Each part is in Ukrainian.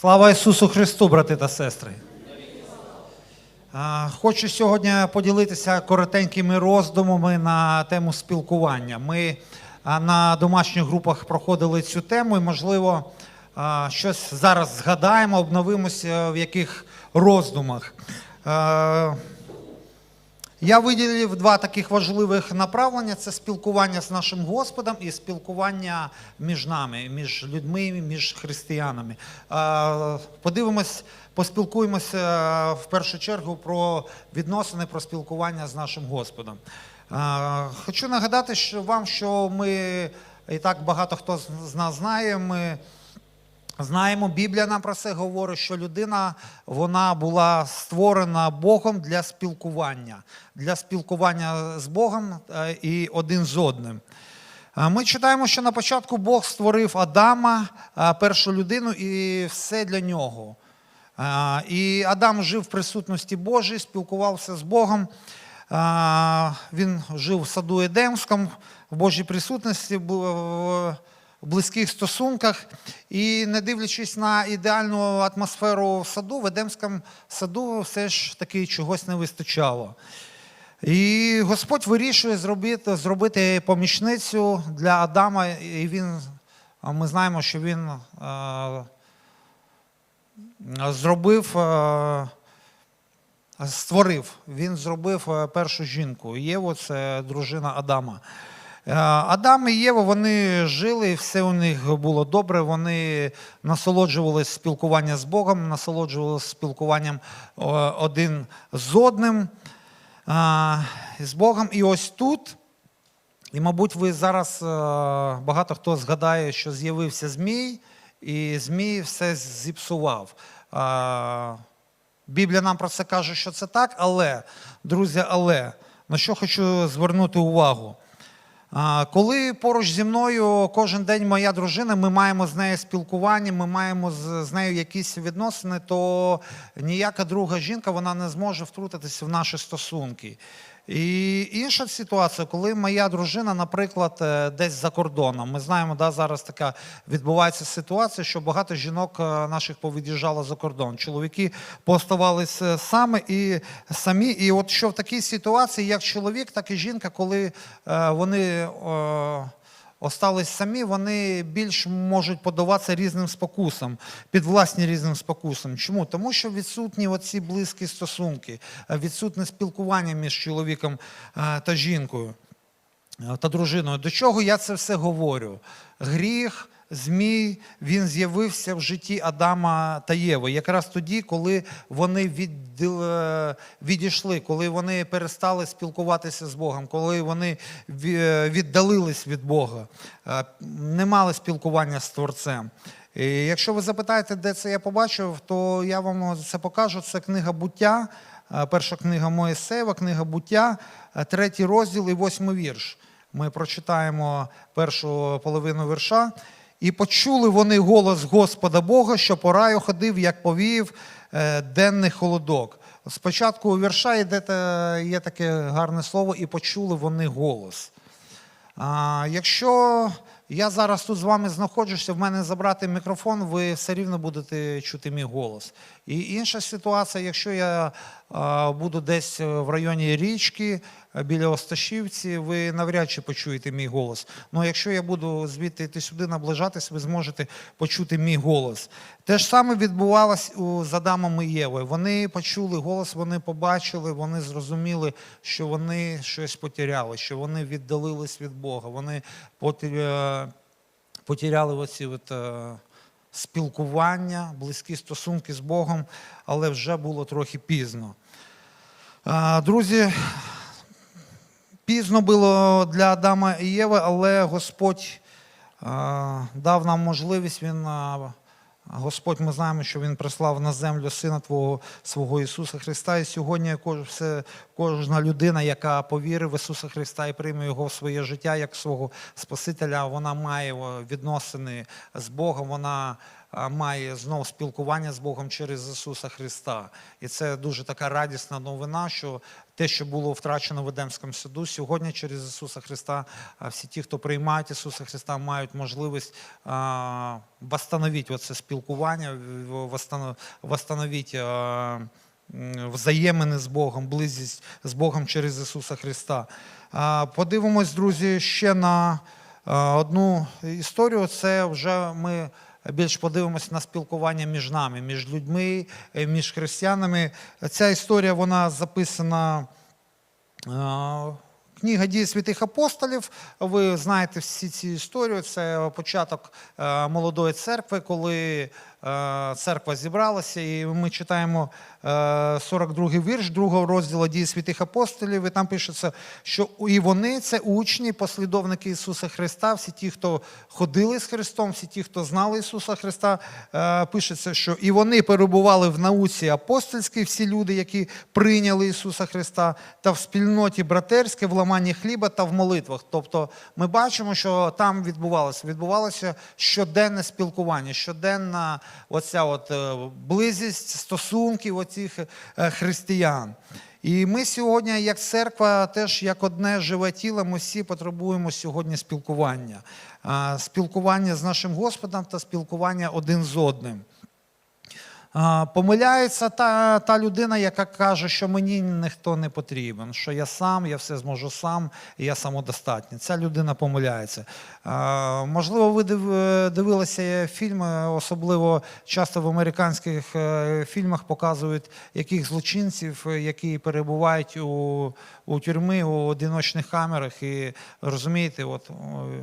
Слава Ісусу Христу, брати та сестри! Хочу сьогодні поділитися коротенькими роздумами на тему спілкування. Ми на домашніх групах проходили цю тему, і, можливо, щось зараз згадаємо, обновимося в яких роздумах. Я виділив два таких важливих направлення: це спілкування з нашим Господом і спілкування між нами, між людьми, між християнами. Подивимось, поспілкуємося в першу чергу про відносини, про спілкування з нашим Господом. Хочу нагадати що вам, що ми і так багато хто з нас знає. Ми Знаємо, Біблія нам про це говорить, що людина вона була створена Богом для спілкування, для спілкування з Богом е, і один з одним. Е, Ми читаємо, що на початку Бог створив Адама, е, першу людину, і все для нього. І Адам жив в присутності Божій, спілкувався з Богом. Він жив в саду Едемському, в Божій присутності, в близьких стосунках. І не дивлячись на ідеальну атмосферу в саду, в Едемському саду все ж таки чогось не вистачало. І Господь вирішує зробити, зробити помічницю для Адама, і він, ми знаємо, що він е, зробив, е, створив, він зробив е, першу жінку. Єву це дружина Адама. Е, Адам і Єва вони жили, все у них було добре. Вони насолоджувалися спілкуванням з Богом, насолоджувалися спілкуванням один з одним е, з Богом. І ось тут, і, мабуть, ви зараз е, багато хто згадає, що з'явився Змій, і Змій все зіпсував. Біблія нам про це каже, що це так, але, друзі, але на що хочу звернути увагу. Коли поруч зі мною кожен день моя дружина, ми маємо з нею спілкування, ми маємо з нею якісь відносини, то ніяка друга жінка вона не зможе втрутитися в наші стосунки. І інша ситуація, коли моя дружина, наприклад, е, десь за кордоном. Ми знаємо, да, зараз така відбувається ситуація, що багато жінок е, наших повід'їжджало за кордон. Чоловіки поставалися саме і самі. І от що в такій ситуації, як чоловік, так і жінка, коли е, вони остались самі, вони більш можуть подаватися різним спокусам, під власні різним спокусам. Чому? Тому що відсутні оці близькі стосунки, е, відсутне спілкування між чоловіком е, та жінкою е, та дружиною. До чого я це все говорю? Гріх, змій, він з'явився в житті Адама та Єви. Якраз тоді, коли вони від, е, відійшли, коли вони перестали спілкуватися з Богом, коли вони віддалились від Бога, е, не мали спілкування з Творцем. І якщо ви запитаєте, де це я побачив, то я вам це покажу. Це книга буття, е, перша книга Моїсеєва, книга буття, е, третій розділ і восьмий вірш. Ми прочитаємо першу половину вірша. І почули вони голос Господа Бога, що по раю ходив, як повіяв е, денний холодок. Спочатку у вірша йде, є таке гарне слово, і почули вони голос. А, якщо я зараз тут з вами знаходжуся, в мене забрати мікрофон, ви все рівно будете чути мій голос. І інша ситуація, якщо я буду десь в районі річки біля Осташівці, ви навряд чи почуєте мій голос. Ну якщо я буду звідти йти сюди наближатись, ви зможете почути мій голос. Те ж саме відбувалось у з Адамом і Євою. Вони почули голос, вони побачили, вони зрозуміли, що вони щось потеряли, що вони віддалились від Бога. Вони потер- потеряли оці от, е, спілкування, близькі стосунки з Богом, але вже було трохи пізно. Друзі, пізно було для Адама і Єви, але Господь дав нам можливість. Він, Господь, ми знаємо, що Він прислав на землю Сина Твого свого Ісуса Христа. І сьогодні кож- кожна людина, яка повірить в Ісуса Христа і прийме Його в своє життя як свого Спасителя, вона має відносини з Богом, вона має знов спілкування з Богом через Ісуса Христа. І це дуже така радісна новина, що те, що було втрачено в Едемському саду, сьогодні через Ісуса Христа всі ті, хто приймають Ісуса Христа, мають можливість восстановити оце спілкування, восстановити взаємини з Богом, близькість з Богом через Ісуса Христа. Подивимось, друзі, ще на одну історію. Це вже ми більш подивимось на спілкування між нами, між людьми, е, між християнами. Ця історія вона записана. Е, Книга дії святих апостолів. Ви знаєте всі ці історії. Це початок е, молодої церкви, коли церква зібралася, і ми читаємо е, 42-й вірш другого розділу дії святих апостолів. І там пишеться, що і вони це учні, послідовники Ісуса Христа, всі ті, хто ходили з Христом, всі ті, хто знали Ісуса Христа, е, пишеться, що і вони перебували в науці апостольській, всі люди, які прийняли Ісуса Христа, та в спільноті братерській, в ламанні хліба та в молитвах. Тобто ми бачимо, що там відбувалося. Відбувалося щоденне спілкування, щоденна оця от е, близість стосунків оцих е, християн. І ми сьогодні, як церква, теж як одне живе тіло, ми всі потребуємо сьогодні спілкування. Спілкування з нашим Господом та спілкування один з одним. Помиляється та, та людина, яка каже, що мені ніхто не потрібен, що я сам, я все зможу сам, я самодостатній. Ця людина помиляється. Можливо, ви див- дивилися фільми, особливо часто в американських е, фільмах показують яких злочинців, е, які перебувають у, у тюрмі, у одиночних камерах. І розумієте, от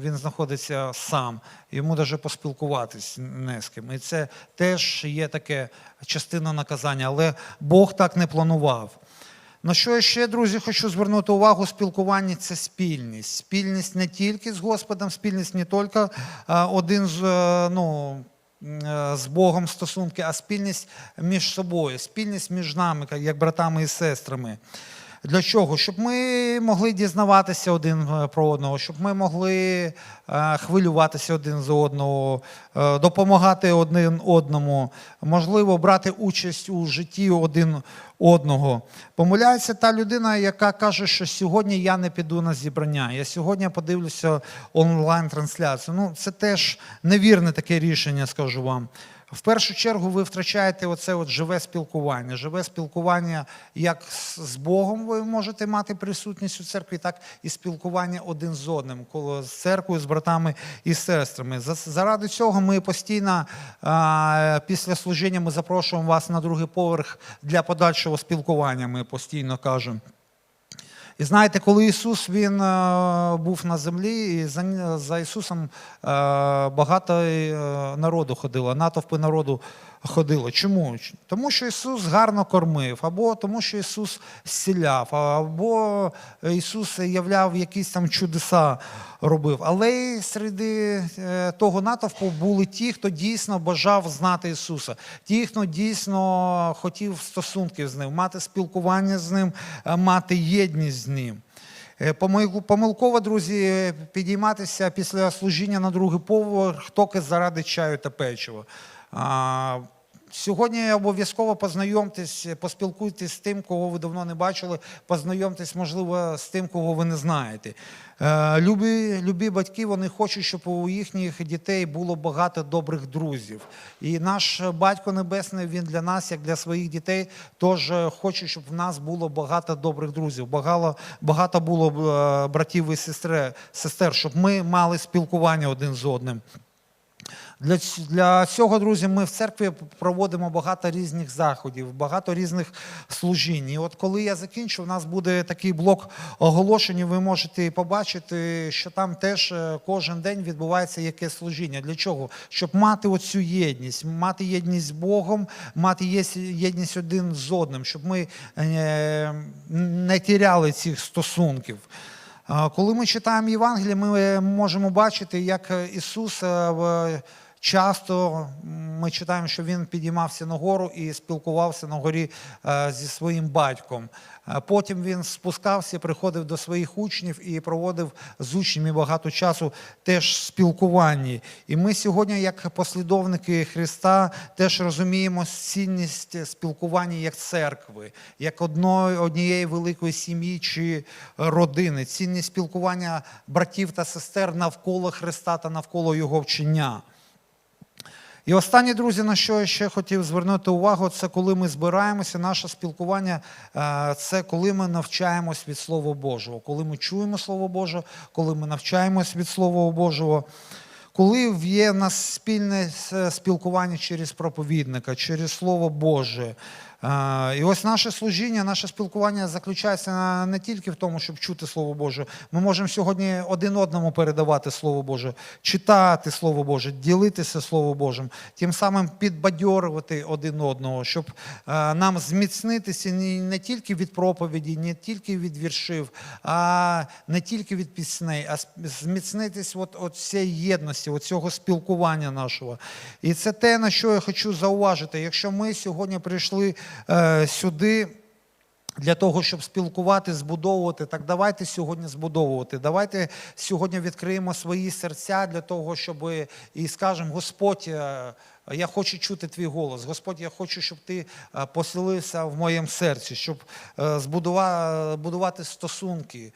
він знаходиться сам, йому навіть поспілкуватись не з ким. І це теж є таке частина наказання, але Бог так не планував. На що я ще, друзі, хочу звернути увагу, спілкування це спільність. Спільність не тільки з Господом, спільність не тільки один з, е, ну, е, з Богом стосунки, а спільність між собою, спільність між нами, як братами і сестрами. Для чого? Щоб ми могли дізнаватися один е, про одного, щоб ми могли е, хвилюватися один за одного, е, допомагати один одному, можливо, брати участь у житті один одного. Помиляється та людина, яка каже, що сьогодні я не піду на зібрання, я сьогодні подивлюся онлайн-трансляцію. Ну, це теж невірне таке рішення, скажу вам. В першу чергу ви втрачаєте оце от живе спілкування. Живе спілкування як з з Богом ви можете мати присутність у церкві, так і спілкування один з одним, коло з церквою, з братами і сестрами. За- Заради цього ми постійно після служіння ми запрошуємо вас на другий поверх для подальшого спілкування. Ми постійно кажемо. І знаєте, коли Ісус Він е, був на землі, і за, за Ісусом е, багато е, народу ходило, натовпи народу ходило. Чому? Тому що Ісус гарно кормив, або тому, що Ісус зціляв, або Ісус являв якісь там чудеса робив. Але й серед того натовпу були ті, хто дійсно бажав знати Ісуса, ті, хто дійсно хотів стосунків з ним, мати спілкування з ним, мати єдність з ним. Е, помил- Помилково, друзі, підійматися після служіння на другий поверх тільки заради чаю та печива. Сьогодні обов'язково познайомтесь, поспілкуйтесь з тим, кого ви давно не бачили, познайомтесь, можливо, з тим, кого ви не знаєте. Е, Любі, любі батьки вони хочуть, щоб у їхніх дітей було багато добрих друзів. І наш батько Небесний він для нас, як для своїх дітей, теж хоче, щоб в нас було багато добрих друзів, багато, багато було е, братів і сестри, сестер, щоб ми мали спілкування один з одним. Для, для цього, друзі, ми в церкві проводимо багато різних заходів, багато різних служінь. І от коли я закінчу, у нас буде такий блок оголошень, ви можете побачити, що там теж е, кожен день відбувається яке служіння. Для чого? Щоб мати оцю єдність, мати єдність з Богом, мати єдність один з одним, щоб ми е, не тіряли цих стосунків. Коли ми читаємо Євангеліє, ми можемо бачити, як Ісус е, часто ми читаємо, що він підіймався на гору і спілкувався на горі е, зі своїм батьком. Е, Потім він спускався, приходив до своїх учнів і проводив з учнями багато часу теж спілкуванні. І ми сьогодні, як послідовники Христа, теж розуміємо цінність спілкування як церкви, як одної, однієї великої сім'ї чи родини, цінність спілкування братів та сестер навколо Христа та навколо Його вчення. І останнє, друзі, на що я ще хотів звернути увагу, це коли ми збираємося, наше спілкування е, це коли ми навчаємось від Слова Божого, коли ми чуємо Слово Боже, коли ми навчаємось від Слова Божого. Коли є в нас спільне спілкування через проповідника, через Слово Боже. І ось наше служіння, наше спілкування заключається не тільки в тому, щоб чути Слово Боже. Ми можемо сьогодні один одному передавати Слово Боже, читати Слово Боже, ділитися Словом Божим, тим самим підбадьорувати один одного, щоб е, нам зміцнитися не тільки від проповіді, не тільки від віршів, а не тільки від пісней, а зміцнитись от, от цієї єдності, от цього спілкування нашого. І це те, на що я хочу зауважити. Якщо ми сьогодні прийшли сюди. Для того, щоб спілкувати, збудовувати, так давайте сьогодні збудовувати. Давайте сьогодні відкриємо свої серця для того, щоб і скажемо, Господь, е, я хочу чути твій голос. Господь, я хочу, щоб ти е, поселився в моєму серці, щоб збудувати будувати стосунки, е,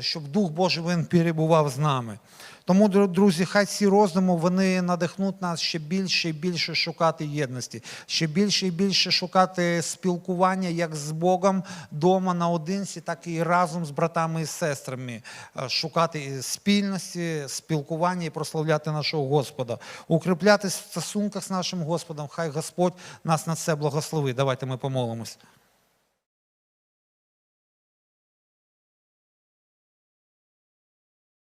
щоб Дух Божий він перебував з нами. Тому, друзі, хай ці роздуми вони надихнуть нас ще більше і більше шукати єдності, ще більше і більше шукати спілкування як з Богом дома наодинці, так і разом з братами і сестрами, Е, шукати спільності, спілкування і прославляти нашого Господа, укріплятись в стосунках з нашим Господом. Хай Господь нас на це благословить. Давайте ми помолимось.